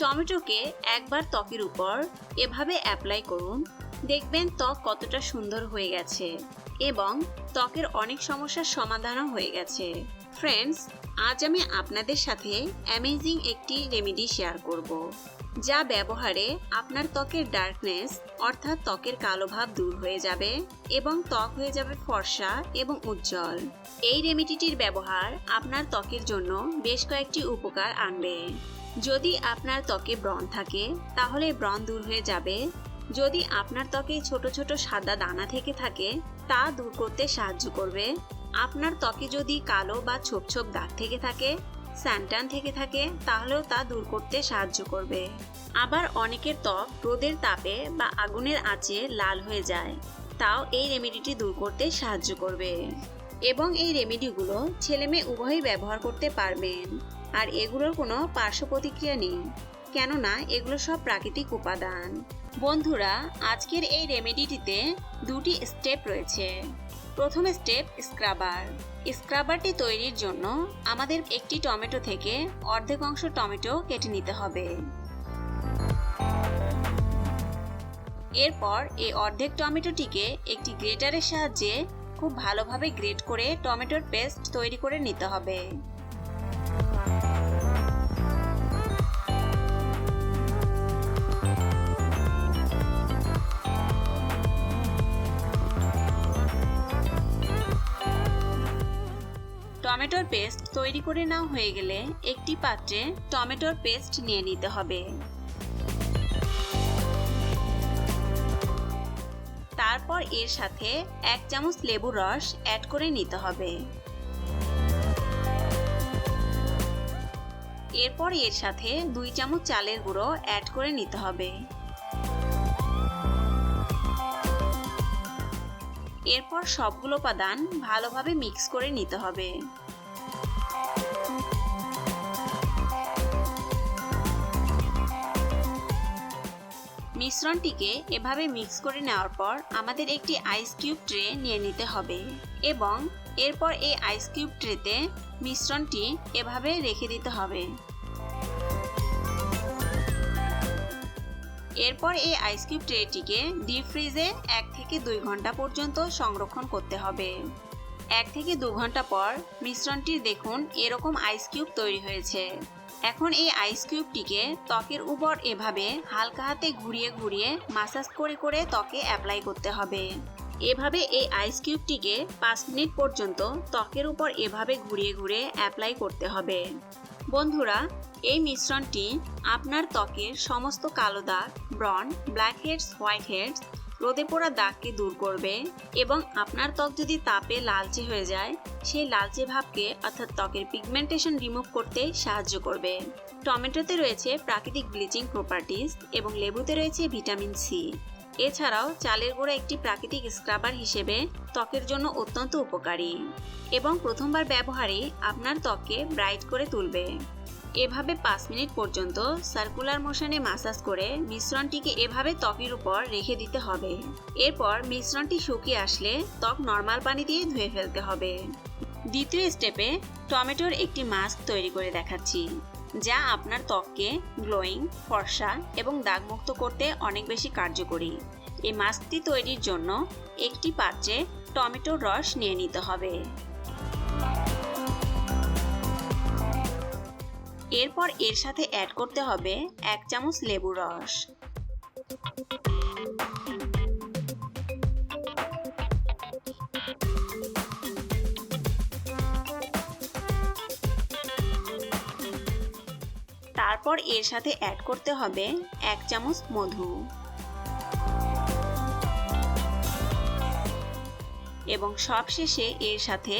টমেটোকে একবার ত্বকের উপর এভাবে অ্যাপ্লাই করুন। দেখবেন ত্বক কতটা সুন্দর হয়ে গেছে এবং ত্বকের অনেক সমস্যার সমাধানও হয়ে গেছে। ফ্রেন্ডস আজ আমি আপনাদের সাথে অ্যামেজিং একটি রেমেডি শেয়ার করব, যা ব্যবহারে আপনার ত্বকের ডার্কনেস অর্থাৎ ত্বকের কালো ভাব দূর হয়ে যাবে এবং ত্বক হয়ে যাবে ফর্সা এবং উজ্জ্বল। এই রেমেডিটির ব্যবহার আপনার ত্বকের জন্য বেশ কয়েকটি উপকার আনবে। যদি আপনার ত্বকে ব্রণ থাকে, তাহলে ব্রণ দূর হয়ে যাবে। যদি আপনার ত্বকে ছোট ছোট সাদা দানা থেকে থাকে, তা দূর করতে সাহায্য করবে। আপনার ত্বকে যদি কালো বা ছোপ ছোপ দাগ থেকে থাকে, স্যান্টান থেকে থাকে, তাহলেও তা দূর করতে সাহায্য করবে। আবার অনেকের ত্বক রোদের তাপে বা আগুনের আঁচে লাল হয়ে যায়। তাও এই রেমেডিটি দূর করতে সাহায্য করবে। এবং এই রেমেডিগুলো ছেলেমেয়ে উভয়ই ব্যবহার করতে পারবেন। আর এগুলোর কোনো পার্শ্ব প্রতিক্রিয়া নেই। কেননা এগুলো সব প্রাকৃতিক উপাদান। বন্ধুরা, আজকের এই রেমেডিটিতে দুটি স্টেপ রয়েছে। প্রথম স্টেপ, স্ক্রাবার। স্ক্রাবারটি তৈরির জন্য আমাদের একটি টমেটো থেকে অর্ধেক অংশ টমেটো কেটে নিতে হবে। এরপর এই অর্ধেক টমেটোটিকে একটি গ্রেটারের সাহায্যে খুব ভালোভাবে গ্রেট করে টমেটোর পেস্ট তৈরি করে নিতে হবে। টমেটোর পেস্ট তৈরি করে নেওয়া হয়ে গেলে একটি পাত্রে টমেটোর পেস্ট নিয়ে নিতে হবে। তারপর এর সাথে এক চামচ লেবুর রস অ্যাড করে নিতে হবে। এরপর এর সাথে দুই চামচ চালের গুঁড়ো অ্যাড করে নিতে হবে। এরপর সবগুলো উপাদান ভালোভাবে মিক্স করে নিতে হবে। মিশ্রণটিকে এভাবে মিক্স করে নেওয়ার পর আমাদের একটি আইস কিউব ট্রে নিয়ে নিতে হবে এবং এরপর এই আইস কিউব ট্রেতে মিশ্রণটি এভাবে রেখে দিতে হবে। এরপর এই আইস কিউব ট্রেটিকে ডিপ ফ্রিজে এক থেকে দুই ঘণ্টা পর্যন্ত সংরক্ষণ করতে হবে। এক থেকে দু ঘণ্টা পর মিশ্রণটির দেখুন এরকম আইস কিউব তৈরি হয়েছে। এখন এই আইস কিউবটিকে ত্বকের উপর এভাবে হালকা হাতে ঘুরিয়ে ঘুরিয়ে মাসাজ করে করে ত্বকে অ্যাপ্লাই করতে হবে। এভাবে এই আইস কিউবটিকে পাঁচ মিনিট পর্যন্ত ত্বকের উপর এভাবে ঘুরিয়ে ঘুরিয়ে অ্যাপ্লাই করতে হবে। বন্ধুরা, এই মিশ্রণটি আপনার ত্বকের সমস্ত কালো দাগ ব্রন ব্ল্যাক হেডস হোয়াইট হেডস রোদে পোড়া দাগকে দূর করবে এবং আপনার ত্বক যদি তাপে লালচে হয়ে যায়, সেই লালচে ভাবকে অর্থাৎ ত্বকের পিগমেন্টেশন রিমুভ করতে সাহায্য করবে। টমেটোতে রয়েছে প্রাকৃতিক ব্লিচিং প্রপার্টিজ এবং লেবুতে রয়েছে ভিটামিন সি এছাড়াও চালের গুঁড়া একটি প্রাকৃতিক স্ক্রাবার হিসেবে ত্বকের জন্য অত্যন্ত উপকারী এবং প্রথমবার ব্যবহারে আপনার ত্বককে ব্রাইট করে তুলবে। এভাবে পাঁচ মিনিট পর্যন্ত সার্কুলার মোশনে মাসাজ করে মিশ্রণটিকে এভাবে ত্বকের উপর রেখে দিতে হবে। এরপর মিশ্রণটি শুকিয়ে আসলে ত্বক নর্মাল পানি দিয়ে ধুয়ে ফেলতে হবে। দ্বিতীয় স্টেপে টমেটোর একটি মাস্ক তৈরি করে দেখাচ্ছি, যা আপনার ত্বককে গ্লোয়িং, ফর্সা এবং দাগমুক্ত করতে অনেক বেশি কার্যকরী। এই মাস্কটি তৈরির জন্য একটি পাত্রে টমেটোর রস নিয়ে নিতে হবে। এরপর এর সাথে অ্যাড করতে হবে এক চামচ লেবুর রস। তারপর এর সাথে অ্যাড করতে হবে এক চামচ মধু। এবং সবশেষে এর সাথে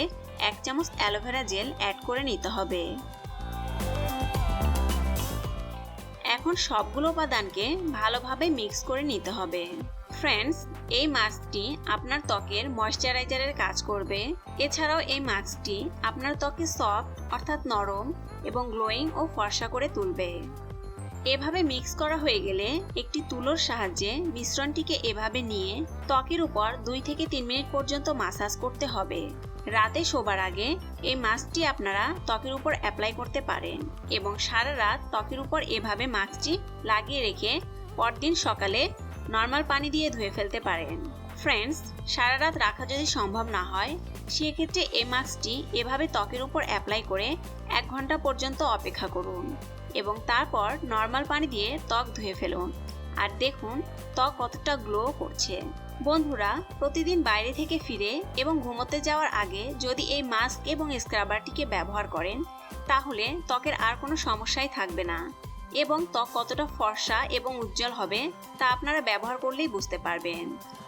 এক চামচ অ্যালোভেরা জেল অ্যাড করে নিতে হবে। এখন সবগুলো উপাদানকে ভালোভাবে মিক্স করে নিতে হবে। ফ্রেন্ডস এই মাস্কটি আপনার ত্বকের ময়শ্চারাইজারের কাজ করবে। এছাড়াও এই মাস্কটি আপনার ত্বকে সফট অর্থাৎ নরম এবং গ্লোয়িং ও ফর্সা করে তুলবে। এভাবে মিক্স করা হয়ে গেলে একটি তুলোর সাহায্যে মিশ্রণটিকে এভাবে নিয়ে ত্বকের উপর দুই থেকে তিন মিনিট পর্যন্ত মাসাজ করতে হবে। রাতে শোবার আগে এই মাস্কটি আপনারা ত্বকের উপর অ্যাপ্লাই করতে পারেন এবং সারা রাত ত্বকের উপর এভাবে মাস্কটি লাগিয়ে রেখে পরদিন সকালে নর্মাল পানি দিয়ে ধুয়ে ফেলতে পারেন। ফ্রেন্ডস সারা রাত রাখা যদি সম্ভব না হয়, সেক্ষেত্রে এই মাস্কটি এভাবে ত্বকের উপর অ্যাপ্লাই করে এক ঘণ্টা পর্যন্ত অপেক্ষা করুন। এবং তারপর নর্মাল পানি দিয়ে ত্বক ধুয়ে ফেলুন। আর দেখুন, ত্বক কতটা গ্লো করছে। বন্ধুরা, প্রতিদিন বাইরে থেকে ফিরে এবং ঘুমোতে যাওয়ার আগে যদি এই মাস্ক এবং স্ক্রাবারটিকে ব্যবহার করেন, তাহলে ত্বকের আর কোনো সমস্যাই থাকবে না। এবং ত্বক কতটা ফর্সা এবং উজ্জ্বল হবে, তা আপনারা ব্যবহার করলেই বুঝতে পারবেন।